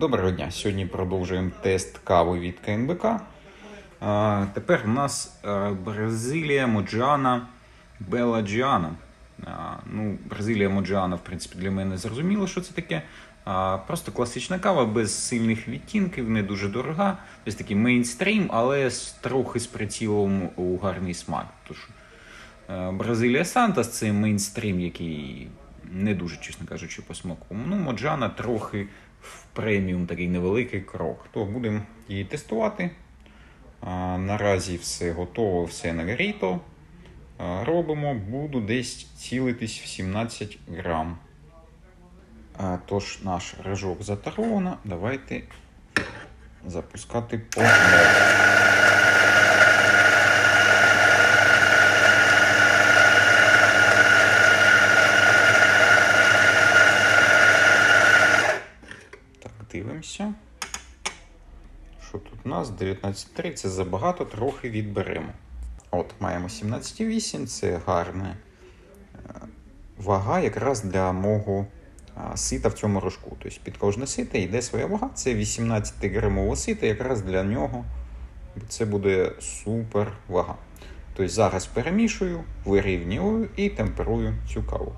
Доброго дня. Сьогодні продовжуємо тест кави від КНБК. Тепер у нас Бразилія Моджана Белла Джіана. Ну, Бразилія Моджана, в принципі, для мене зрозуміло, що це таке. Просто класична кава без сильних відтінків, не дуже дорога. Ось такий мейнстрім, але трохи з прицілом у гарний смак. Тож Е, Бразилія Сантос це мейнстрім, який не дуже, чесно кажучи, по смаку. Ну, Моджана трохи в преміум такий невеликий крок. То будемо її тестувати. Наразі все готово, все нагріто. Робимо, буду десь цілитись в 17 грам. Тож наш рожок затарована, Давайте запускати по дивимося. Що тут у нас? 19,3 це забагато, трохи відберемо. От, маємо 17,8, це гарна е, вага якраз для мого сита в цьому рожку. Тобто під кожне сито йде своя вага. Це 18 грамове сито, якраз для нього це буде супер вага. Тобто зараз перемішую, вирівнюю і темперую цю каву.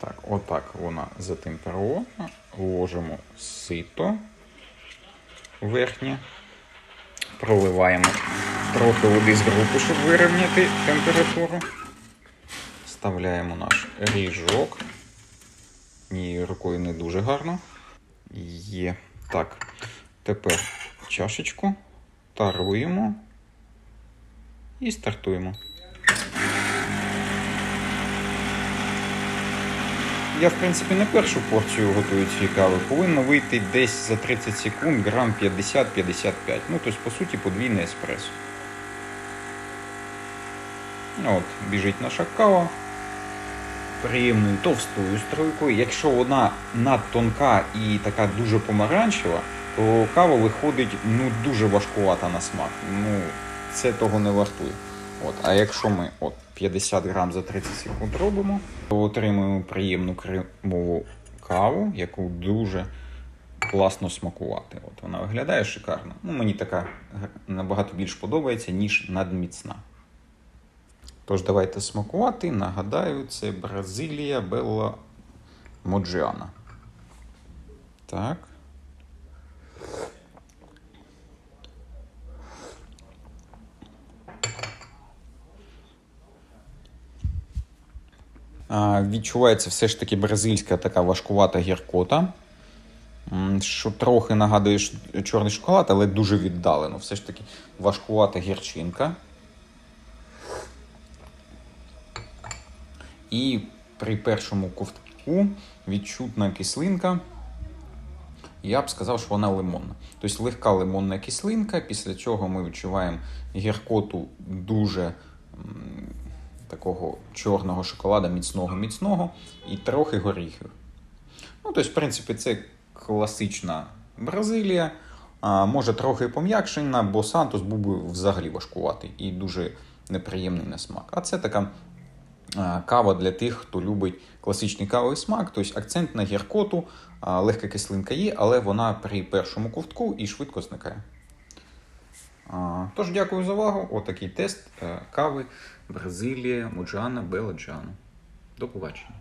Так, отак вона затемперована. Ложимо сито верхнє. Проливаємо трохи води з групи, щоб вирівняти температуру. Вставляємо наш ріжок. Ні, рукою не дуже гарно. Є. Так. Тепер чашечку таруємо і стартуємо. Я, в принципі, не першу порцію готую цієї кави. Повинно вийти десь за 30 секунд грам 50-55. Ну, тобто, по суті, подвійне еспресо. От, біжить наша кава. Приємною товстою струйкою. Якщо вона надтонка і така дуже помаранчева, то кава виходить ну, дуже важкувата на смак. Ну, це того не вартує. От, а якщо ми от 50 грам за 30 секунд робимо, то отримуємо приємну кремову каву, яку дуже класно смакувати. От вона виглядає шикарно. Ну, мені така набагато більш подобається, ніж надміцна. Тож давайте смакувати. Нагадаю, це Бразилія Белла Моджіана. Так. Відчувається все ж таки бразильська така важкувата гіркота, що трохи нагадує чорний шоколад, але дуже віддалено. Все ж таки важкувата гірчинка. І при першому ковтку відчутна кислинка. Я б сказав, що вона лимонна. Тобто легка лимонна кислинка, після цього ми відчуваємо гіркоту дуже такого чорного шоколада, міцного міцного і трохи горіхів. Ну, тобто, в принципі, це класична Бразилія. А, може трохи пом'якшена, бо Сантос був би взагалі важкуватий і дуже неприємний на смак. А це така кава для тих, хто любить класичний кавовий смак, тобто акцент на гіркоту, легка кислинка є, але вона при першому ковтку і швидко зникає. Тож, дякую за увагу. Отакий тест е, кави Бразилія Муджана, Беладжана. До побачення.